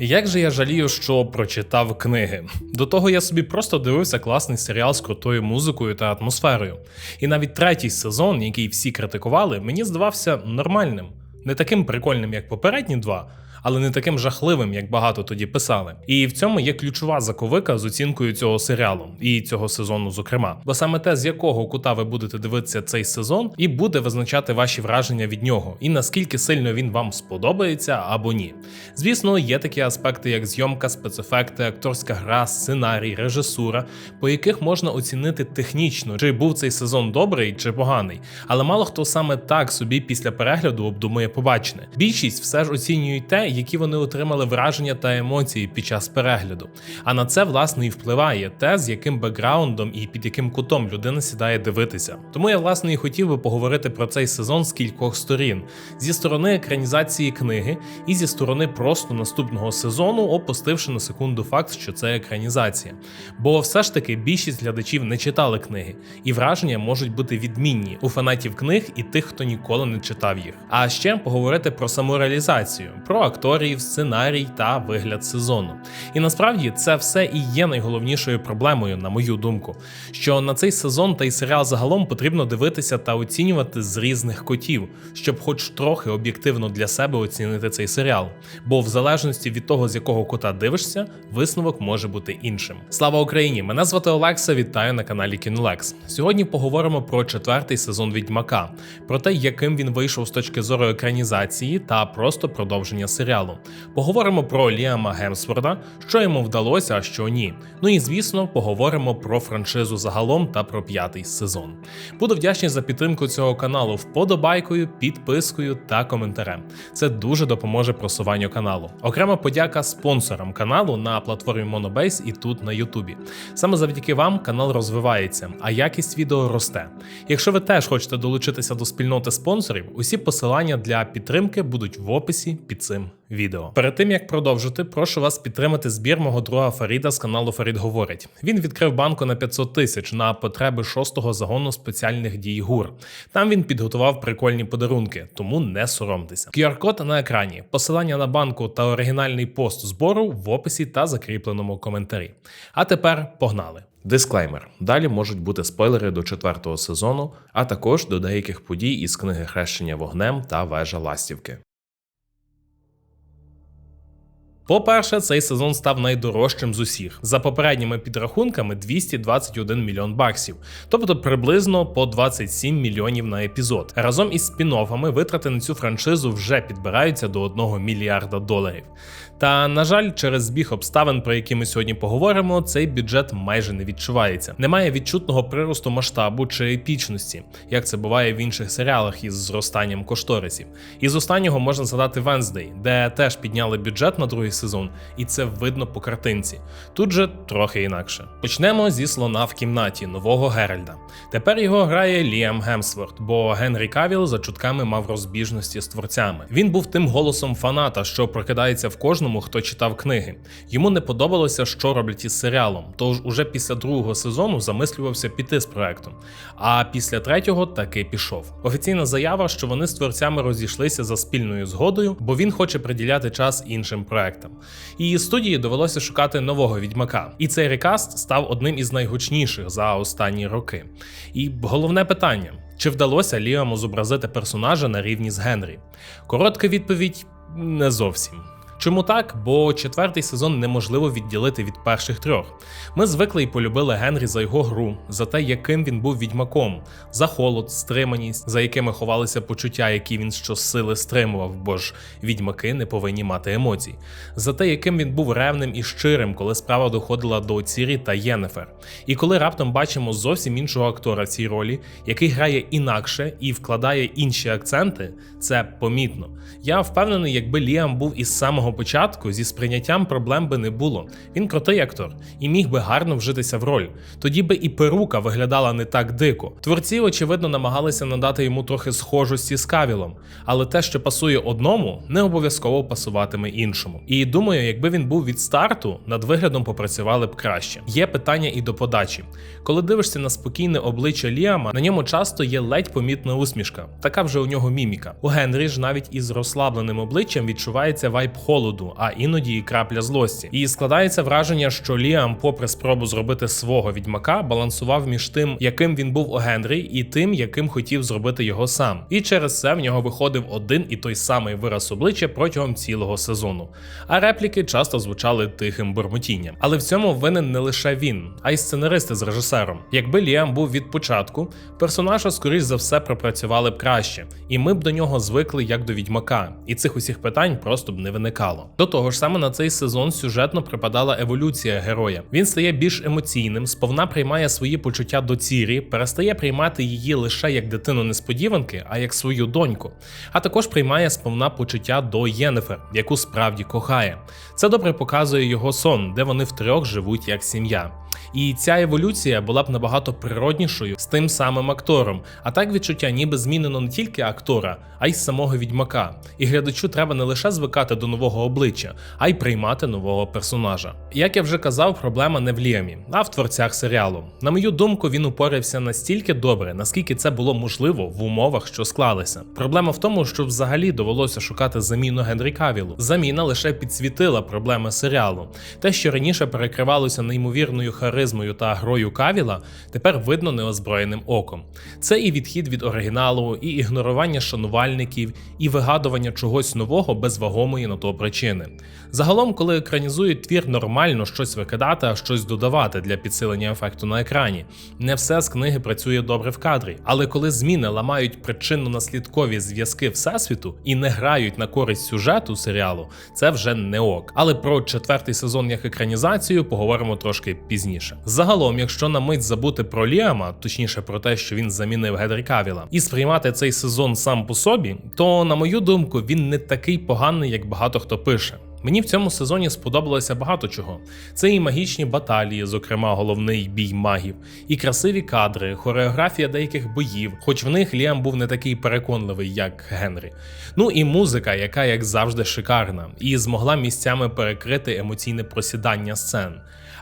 Як же я жалію, що прочитав книги. До того я собі просто дивився класний серіал з крутою музикою та атмосферою. І навіть третій сезон, який всі критикували, мені здавався нормальним, не таким прикольним, як попередні два. Але не таким жахливим, як багато тоді писали. І в цьому є ключова заковика з оцінкою цього серіалу і цього сезону, зокрема. Бо саме те, з якого кута ви будете дивитися цей сезон, і буде визначати ваші враження від нього, і наскільки сильно він вам сподобається або ні. Звісно, є такі аспекти, як зйомка, спецефекти, акторська гра, сценарій, режисура, по яких можна оцінити технічно, чи був цей сезон добрий чи поганий. Але мало хто саме так собі після перегляду обдумує побачене. Більшість все ж оцінюють те, які вони отримали враження та емоції під час перегляду. А на це власне і впливає те, з яким бекграундом і під яким кутом людина сідає дивитися. Тому я власне і хотів би поговорити про цей сезон з кількох сторін: зі сторони екранізації книги і зі сторони просто наступного сезону, опустивши на секунду факт, що це екранізація. Бо все ж таки більшість глядачів не читали книги, і враження можуть бути відмінні у фанатів книг і тих, хто ніколи не читав їх. А ще поговорити про саму реалізацію, про акторів, сценарій та вигляд сезону. І насправді це все і є найголовнішою проблемою, на мою думку, що на цей сезон та й серіал загалом потрібно дивитися та оцінювати з різних котів, щоб хоч трохи об'єктивно для себе оцінити цей серіал. Бо в залежності від того, з якого кота дивишся, висновок може бути іншим. Слава Україні! Мене звати Олекса. Вітаю на каналі Кінолекс. Сьогодні поговоримо про четвертий сезон Відьмака, про те, яким він вийшов з точки зору екранізації та просто продовження серіалу. Поговоримо про Ліама Гемсворда, що йому вдалося, а що ні. Ну і звісно, поговоримо про франшизу загалом та про п'ятий сезон. Буду вдячний за підтримку цього каналу вподобайкою, підпискою та коментарем. Це дуже допоможе просуванню каналу. Окрема подяка спонсорам каналу на платформі Monobase і тут на Ютубі. Саме завдяки вам канал розвивається, а якість відео росте. Якщо ви теж хочете долучитися до спільноти спонсорів, усі посилання для підтримки будуть в описі під цим відео. Перед тим як продовжити, прошу вас підтримати збір мого друга Фаріда з каналу Фарід Говорить. Він відкрив банку на 500 тисяч на потреби шостого загону спеціальних дій ГУР. Там він підготував прикольні подарунки, тому не соромтеся. QR-код на екрані, посилання на банку та оригінальний пост збору в описі та закріпленому коментарі. А тепер погнали. Дисклеймер: далі можуть бути спойлери до четвертого сезону, а також до деяких подій із книги Хрещення вогнем та вежа ластівки. По-перше, цей сезон став найдорожчим з усіх. За попередніми підрахунками 221 мільйон баксів, тобто приблизно по 27 мільйонів на епізод. Разом із спін-оффами витрати на цю франшизу вже підбираються до 1 мільярда доларів. Та на жаль, через збіг обставин, про які ми сьогодні поговоримо, цей бюджет майже не відчувається. Немає відчутного приросту масштабу чи епічності, як це буває в інших серіалах із зростанням кошторисів. Із останнього можна згадати Венздей, де теж підняли бюджет на другий сезон, і це видно по картинці. Тут же трохи інакше. Почнемо зі слона в кімнаті нового Геральда. Тепер його грає Ліам Гемсворт, бо Генрі Кавіл за чутками мав розбіжності з творцями. Він був тим голосом фаната, що прокидається в кожному, хто читав книги. Йому не подобалося, що роблять із серіалом, тож уже після другого сезону замислювався піти з проектом. А після третього таки пішов. Офіційна заява, що вони з творцями розійшлися за спільною згодою, бо він хоче приділяти час іншим проектам. І студії довелося шукати нового відьмака. І цей рекаст став одним із найгучніших за останні роки. І головне питання: чи вдалося Ліаму зобразити персонажа на рівні з Генрі? Коротка відповідь не зовсім. Чому так? Бо четвертий сезон неможливо відділити від перших трьох. Ми звикли і полюбили Генрі за його гру, за те, яким він був відьмаком, за холод, стриманість, за якими ховалися почуття, які він щосили стримував, бо ж відьмаки не повинні мати емоцій, за те, яким він був ревним і щирим, коли справа доходила до Цірі та Єнефер. І коли раптом бачимо зовсім іншого актора в цій ролі, який грає інакше і вкладає інші акценти, це помітно. Я впевнений, якби Ліам був із самого початку, зі сприйняттям проблем би не було. Він крутий актор і міг би гарно вжитися в роль. Тоді би і перука виглядала не так дико. Творці, очевидно, намагалися надати йому трохи схожості з Кавілом, але те, що пасує одному, не обов'язково пасуватиме іншому. І думаю, якби він був від старту, над виглядом попрацювали б краще. Є питання і до подачі. Коли дивишся на спокійне обличчя Ліама, на ньому часто є ледь помітна усмішка, така вже у нього міміка. У Генрі ж навіть із розслабленим обличчям відчувається вайб холоду, а іноді і крапля злості. І складається враження, що Ліам, попри спробу зробити свого відьмака, балансував між тим, яким він був у Генрі, і тим, яким хотів зробити його сам. І через це в нього виходив один і той самий вираз обличчя протягом цілого сезону. А репліки часто звучали тихим бурмотінням. Але в цьому винен не лише він, а й сценаристи з режисером. Якби Ліам був від початку, персонажа, скоріш за все, пропрацювали б краще, і ми б до нього звикли як до відьмака, і цих усіх питань просто б не виникало. До того ж, саме на цей сезон сюжетно припадала еволюція героя. Він стає більш емоційним, сповна приймає свої почуття до Цірі, перестає приймати її лише як дитину несподіванки, а як свою доньку. А також приймає сповна почуття до Єнефер, яку справді кохає. Це добре показує його сон, де вони втрьох живуть як сім'я. І ця еволюція була б набагато природнішою з тим самим актором. А так відчуття, ніби змінено не тільки актора, а й самого відьмака. І глядачу треба не лише звикати до нового обличчя, а й приймати нового персонажа. Як я вже казав, проблема не в Ліамі, а в творцях серіалу. На мою думку, він упорався настільки добре, наскільки це було можливо в умовах, що склалися. Проблема в тому, що взагалі довелося шукати заміну Генрі Кавілу. Заміна лише підсвітила проблеми серіалу. Те, що раніше перекривалося неймовірною харизмою та грою Кавіла, тепер видно неозброєним оком. Це і відхід від оригіналу, і ігнорування шанувальників, і вигадування чогось нового без вагомої на то причини. Загалом, коли екранізують твір, нормально щось викидати, а щось додавати для підсилення ефекту на екрані. Не все з книги працює добре в кадрі, але коли зміни ламають причинно-наслідкові зв'язки всесвіту і не грають на користь сюжету серіалу, це вже не ок. Але про четвертий сезон як екранізацію поговоримо трошки пізніше. Загалом, якщо на мить забути про Ліама, точніше про те, що він замінив Гедрі Кавіла, і сприймати цей сезон сам по собі, то на мою думку він не такий поганий, як багато хто пише. Мені в цьому сезоні сподобалося багато чого. Це і магічні баталії, зокрема головний бій магів, і красиві кадри, хореографія деяких боїв, хоч в них Ліам був не такий переконливий, як Генрі. Ну і музика, яка, як завжди, шикарна, і змогла місцями перекрити емоційне просідання сцен.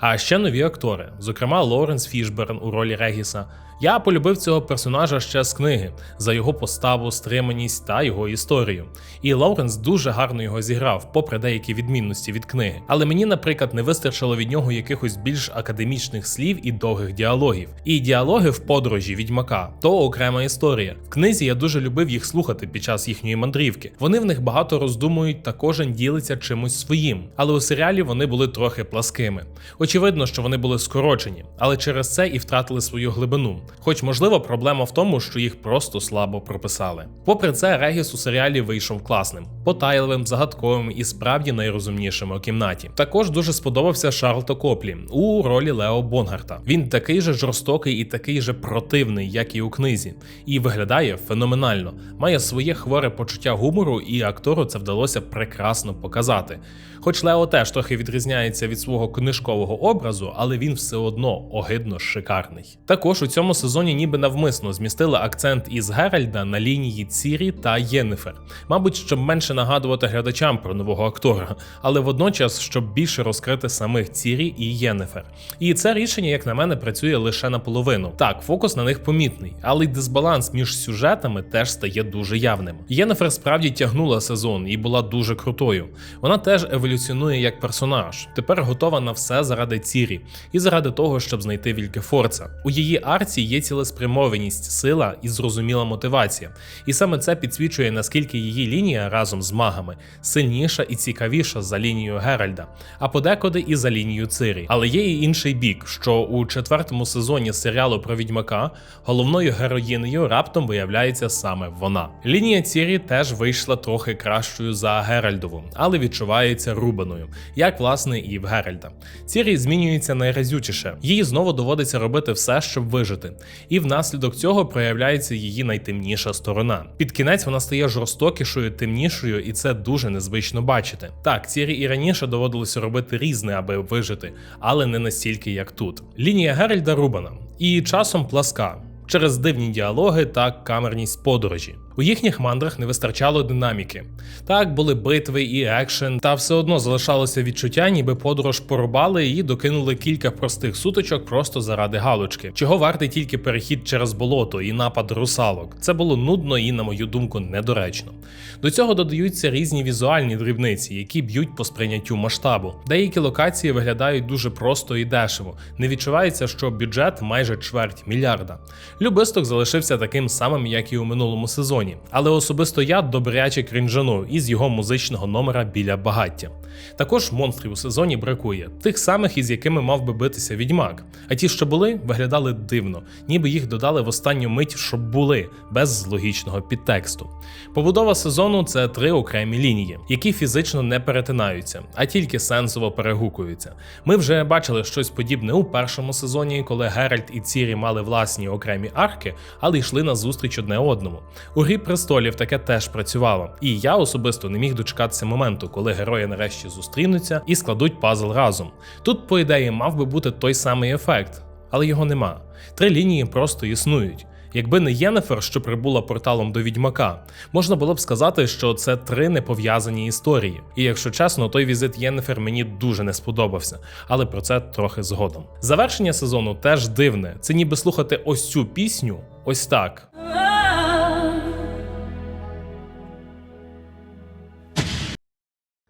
А ще нові актори, зокрема Лоуренс Фішберн у ролі Регіса. Я полюбив цього персонажа ще з книги за його поставу, стриманість та його історію. І Лоуренс дуже гарно його зіграв, попри деякі відмінності від книги. Але мені, наприклад, не вистачило від нього якихось більш академічних слів і довгих діалогів. І діалоги в подорожі відьмака то окрема історія. В книзі я дуже любив їх слухати під час їхньої мандрівки. Вони в них багато роздумують та кожен ділиться чимось своїм. Але у серіалі вони були трохи пласкими. Очевидно, що вони були скорочені, але через це і втратили свою глибину. Хоч, можливо, проблема в тому, що їх просто слабо прописали. Попри це, Регіс у серіалі вийшов класним, потайливим, загадковим і справді найрозумнішим у кімнаті. Також дуже сподобався Шарлто Коплі у ролі Лео Бонгарта. Він такий же жорстокий і такий же противний, як і у книзі, і виглядає феноменально. Має своє хворе почуття гумору, і актору це вдалося прекрасно показати. Хоч Лео теж трохи відрізняється від свого книжкового образу, але він все одно огидно шикарний. Також у цьому сезоні ніби навмисно змістили акцент із Геральда на лінії Цірі та Єнефер. Мабуть, щоб менше нагадувати глядачам про нового актора, але водночас, щоб більше розкрити самих Цірі і Єнефер. І це рішення, як на мене, працює лише наполовину. Так, фокус на них помітний, але й дисбаланс між сюжетами теж стає дуже явним. Єнефер справді тягнула сезон і була дуже крутою. Вона теж еволюціонує як персонаж. Тепер готова на все заради Цірі і заради того, щоб знайти Вількефорца. У її арці є цілеспрямованість, сила і зрозуміла мотивація. І саме це підсвічує, наскільки її лінія разом з магами сильніша і цікавіша за лінією Геральда, а подекуди і за лінією Цирі. Але є і інший бік, що у четвертому сезоні серіалу про відьмака головною героїнею раптом виявляється саме вона. Лінія Цірі теж вийшла трохи кращою за Геральдову, але відчувається рубаною, як власне і в Геральда. Цірі змінюється найразючіше. Їй знову доводиться робити все, щоб вижити. І внаслідок цього проявляється її найтемніша сторона. Під кінець вона стає жорстокішою, темнішою, і це дуже незвично бачити. Так, Цірі і раніше доводилося робити різне, аби вижити, але не настільки, як тут. Лінія Геральда рубана і часом пласка через дивні діалоги та камерність подорожі. У їхніх мандрах не вистачало динаміки. Так, були битви і екшен, та все одно залишалося відчуття, ніби подорож порубали і докинули кілька простих сутичок просто заради галочки. Чого вартий тільки перехід через болото і напад русалок. Це було нудно і, на мою думку, недоречно. До цього додаються різні візуальні дрібниці, які б'ють по сприйняттю масштабу. Деякі локації виглядають дуже просто і дешево. Не відчувається, що бюджет майже чверть мільярда. Любисток залишився таким самим, як і у минулому сезоні, але особисто я добряче крінжану із його музичного номера біля багаття. Також монстрів у сезоні бракує, тих самих, із якими мав би битися відьмак. А ті, що були, виглядали дивно, ніби їх додали в останню мить, щоб були, без логічного підтексту. Побудова сезону це три окремі лінії, які фізично не перетинаються, а тільки сенсово перегукуються. Ми вже бачили щось подібне у першому сезоні, коли Геральт і Цірі мали власні окремі арки, але йшли на зустріч одне одному. У грі престолів таке теж працювало, і я особисто не міг дочекатися моменту, коли герої нарешті зустрінуться і складуть пазл разом. Тут, по ідеї, мав би бути той самий ефект, але його нема. Три лінії просто існують. Якби не Єнефер, що прибула порталом до відьмака, можна було б сказати, що це три непов'язані історії. І якщо чесно, той візит Єнефер мені дуже не сподобався, але про це трохи згодом. Завершення сезону теж дивне. Це ніби слухати ось цю пісню, ось так.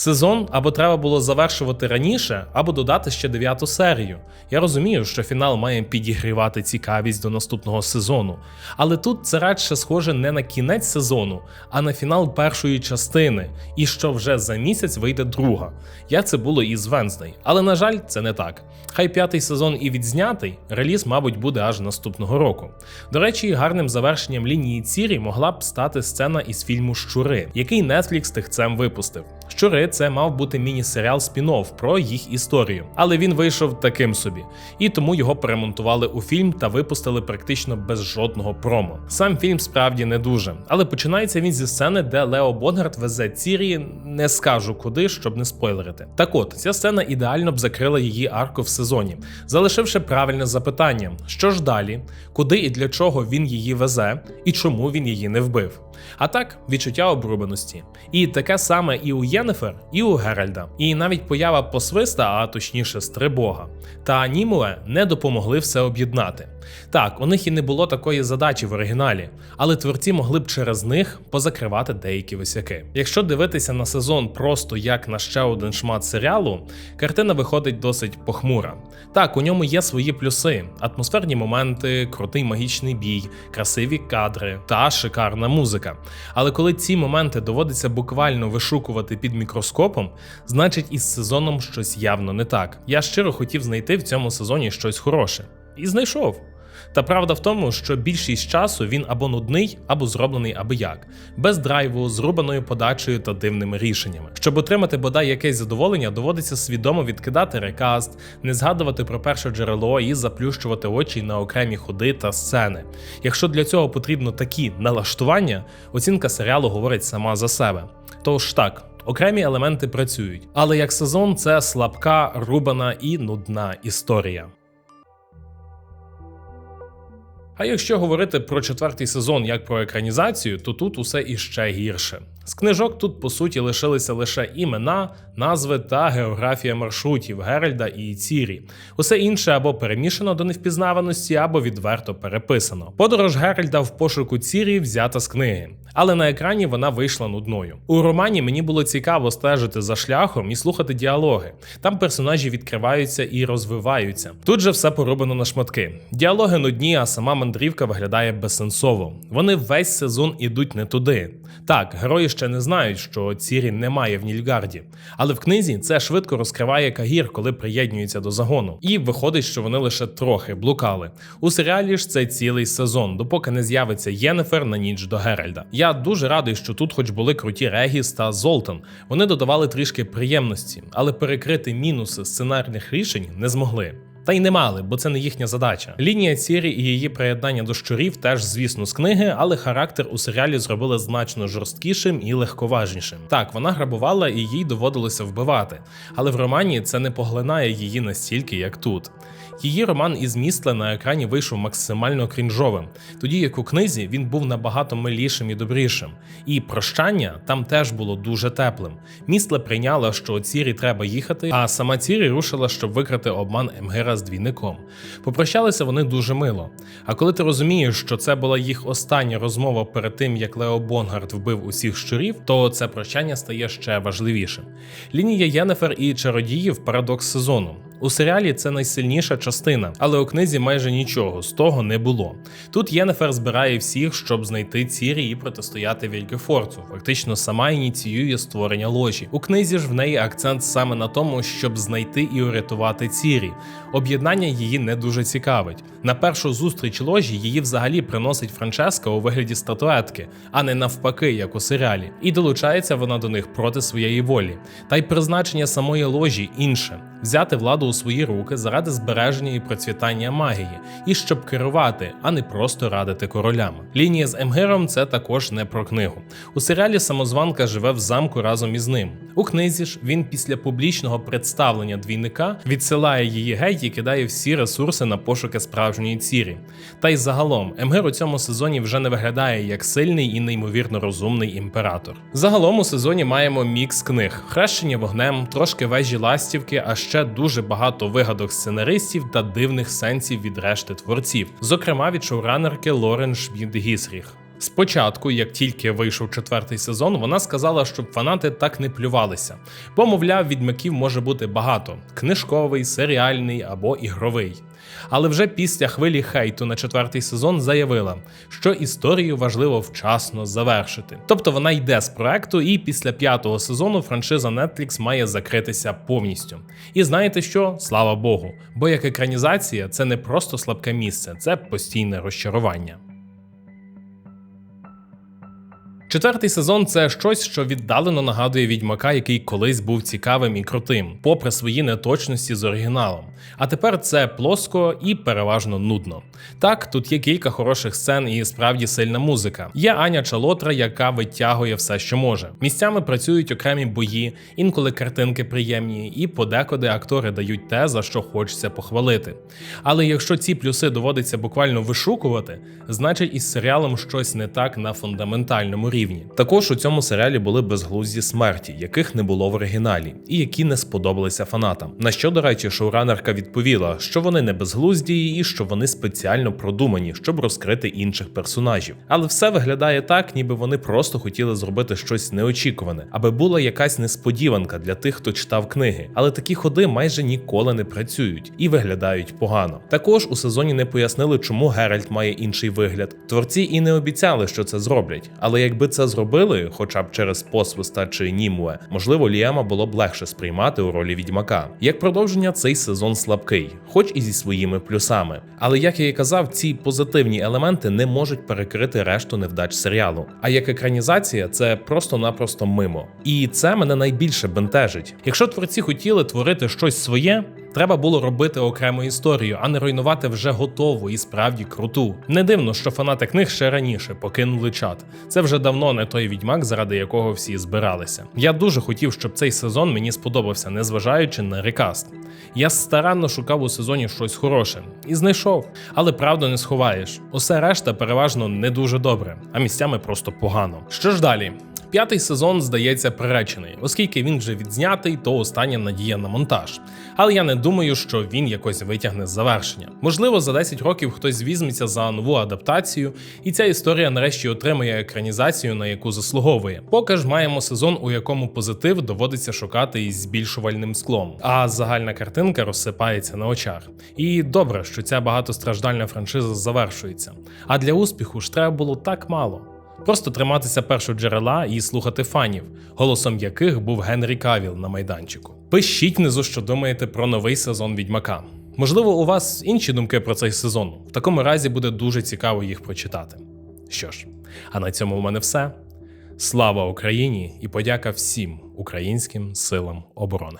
Сезон або треба було завершувати раніше, або додати ще дев'яту серію. Я розумію, що фінал має підігрівати цікавість до наступного сезону, але тут це радше схоже не на кінець сезону, а на фінал першої частини, і що вже за місяць вийде друга. Як це було і з Венздей, але на жаль, це не так. Хай п'ятий сезон і відзнятий, реліз, мабуть, буде аж наступного року. До речі, гарним завершенням лінії Цірі могла б стати сцена із фільму Щури, який Netflix тихцем випустив. Щури це мав бути міні-серіал спін-офф про їх історію, але він вийшов таким собі, і тому його перемонтували у фільм та випустили практично без жодного промо. Сам фільм справді не дуже, але починається він зі сцени, де Лео Бонгард везе Цірі, не скажу куди, щоб не спойлерити. Так от, ця сцена ідеально б закрила її арку в сезоні, залишивши правильне запитання: що ж далі, куди і для чого він її везе, і чому він її не вбив. А так, відчуття обрубаності. І таке саме і у Єнефер, і у Геральда. І навіть поява посвиста, а точніше стрибога, та Німуе не допомогли все об'єднати. Так, у них і не було такої задачі в оригіналі, але творці могли б через них позакривати деякі висяки. Якщо дивитися на сезон просто як на ще один шмат серіалу, картина виходить досить похмура. Так, у ньому є свої плюси: атмосферні моменти, крутий магічний бій, красиві кадри та шикарна музика. Але коли ці моменти доводиться буквально вишукувати під мікроскопом, значить із сезоном щось явно не так. Я щиро хотів знайти в цьому сезоні щось хороше. І знайшов. Та правда в тому, що більшість часу він або нудний, або зроблений аби як, без драйву, зрубаною подачею та дивними рішеннями. Щоб отримати бодай якесь задоволення, доводиться свідомо відкидати рекаст, не згадувати про перше джерело і заплющувати очі на окремі ходи та сцени. Якщо для цього потрібно такі налаштування, оцінка серіалу говорить сама за себе. Тож так. Окремі елементи працюють, але як сезон це слабка, рубана і нудна історія. А якщо говорити про четвертий сезон як про екранізацію, то тут усе іще гірше. З книжок тут по суті лишилися лише імена, назви та географія маршрутів Геральда і Цірі. Усе інше або перемішано до невпізнаваності, або відверто переписано. Подорож Геральда в пошуку Цірі взята з книги, але на екрані вона вийшла нудною. У романі мені було цікаво стежити за шляхом і слухати діалоги. Там персонажі відкриваються і розвиваються. Тут же все порубано на шматки. Діалоги нудні, а сама мандрівка виглядає безсенсово. Вони весь сезон ідуть не туди. Так, герої ще не знають, що Цірі немає в Нільгарді, але в книзі це швидко розкриває Кагір, коли приєднується до загону. І виходить, що вони лише трохи блукали. У серіалі ж це цілий сезон, допоки не з'явиться Єнефер на ніч до Геральда. Я дуже радий, що тут, хоч були круті Регіс та Золтан. Вони додавали трішки приємності, але перекрити мінуси сценарних рішень не змогли. Та й не мали, бо це не їхня задача. Лінія Цірі і її приєднання до щурів теж, звісно, з книги, але характер у серіалі зробили значно жорсткішим і легковажнішим. Так, вона грабувала і їй доводилося вбивати, але в романі це не поглинає її настільки, як тут. Її роман із містла на екрані вийшов максимально крінжовим, тоді як у книзі він був набагато милішим і добрішим. І прощання там теж було дуже теплим. Містле прийняла, що Цірі треба їхати, а сама Цірі рушила, щоб викрити обман Емгера з двійником. Попрощалися вони дуже мило. А коли ти розумієш, що це була їх остання розмова перед тим, як Лео Бонгард вбив усіх щурів, то це прощання стає ще важливішим. Лінія Єнефер і чародіїв парадокс сезону. У серіалі це найсильніша частина, але у книзі майже нічого з того не було. Тут Єнефер збирає всіх, щоб знайти Цірі і протистояти Вількефорцу. Фактично сама ініціює створення ложі. У книзі ж в неї акцент саме на тому, щоб знайти і урятувати Цірі. Об'єднання її не дуже цікавить. На першу зустріч ложі її взагалі приносить Франческа у вигляді статуетки, а не навпаки, як у серіалі. І долучається вона до них проти своєї волі. Та й призначення самої ложі інше взяти владу у свої руки заради збереження і процвітання магії, і щоб керувати, а не просто радити королями. Лінія з Емгером це також не про книгу. У серіалі самозванка живе в замку разом із ним. У книзі ж він після публічного представлення двійника відсилає її геть і кидає всі ресурси на пошуки справжньої цірі. Та й загалом Емгер у цьому сезоні вже не виглядає як сильний і неймовірно розумний імператор. Загалом у сезоні маємо мікс книг: хрещення вогнем, трошки вежі ластівки, а ще дуже багато вигадок сценаристів та дивних сенсів від решти творців, зокрема від шоуранерки Лорен Шмід Гісріх. Спочатку, як тільки вийшов четвертий сезон, вона сказала, щоб фанати так не плювалися, бо, мовляв, відьмаків може бути багато: книжковий, серіальний або ігровий. Але вже після хвилі хейту на четвертий сезон заявила, що історію важливо вчасно завершити. Тобто вона йде з проекту, і після п'ятого сезону франшиза Netflix має закритися повністю. І знаєте що? Слава Богу, бо як екранізація це не просто слабке місце, це постійне розчарування. Четвертий сезон це щось, що віддалено нагадує відьмака, який колись був цікавим і крутим, попри свої неточності з оригіналом. А тепер це плоско і переважно нудно. Так, тут є кілька хороших сцен і справді сильна музика. Є Аня Чалотра, яка витягує все, що може. Місцями працюють окремі бої, інколи картинки приємні, і подекуди актори дають те, за що хочеться похвалити. Але якщо ці плюси доводиться буквально вишукувати, значить із серіалом щось не так на фундаментальному рівні рівні. Також у цьому серіалі були безглузді смерті, яких не було в оригіналі, і які не сподобалися фанатам. На що, до речі, шоуранерка відповіла, що вони не безглузді і що вони спеціально продумані, щоб розкрити інших персонажів. Але все виглядає так, ніби вони просто хотіли зробити щось неочікуване, аби була якась несподіванка для тих, хто читав книги. Але такі ходи майже ніколи не працюють і виглядають погано. Також у сезоні не пояснили, чому Геральт має інший вигляд. Творці і не обіцяли, що це зроблять. Але якби це зробили, хоча б через посвиста чи німуе, можливо, Ліама було б легше сприймати у ролі відьмака. Як продовження, цей сезон слабкий, хоч і зі своїми плюсами. Але як я і казав, ці позитивні елементи не можуть перекрити решту невдач серіалу. А як екранізація, це просто-напросто мимо. І це мене найбільше бентежить. Якщо творці хотіли творити щось своє. Треба було робити окрему історію, а не руйнувати вже готову і справді круту. Не дивно, що фанати книг ще раніше покинули чат. Це вже давно не той відьмак, заради якого всі збиралися. Я дуже хотів, щоб цей сезон мені сподобався, незважаючи на рекаст. Я старанно шукав у сезоні щось хороше і знайшов, але правду не сховаєш. Усе решта переважно не дуже добре, а місцями просто погано. Що ж далі? П'ятий сезон здається приречений, оскільки він вже відзнятий, то остання надія на монтаж. Але я не думаю, що він якось витягне з завершення. Можливо, за 10 років хтось візьметься за нову адаптацію, і ця історія нарешті отримає екранізацію, на яку заслуговує. Поки ж маємо сезон, у якому позитив доводиться шукати із збільшувальним склом, а загальна картинка розсипається на очах. І добре, що ця багатостраждальна франшиза завершується. А для успіху ж треба було так мало. Просто триматися першого джерела і слухати фанів, голосом яких був Генрі Кавіл на майданчику. Пишіть внизу, що думаєте про новий сезон відьмака. Можливо, у вас інші думки про цей сезон. В такому разі буде дуже цікаво їх прочитати. Що ж, а на цьому у мене все. Слава Україні і подяка всім українським силам оборони.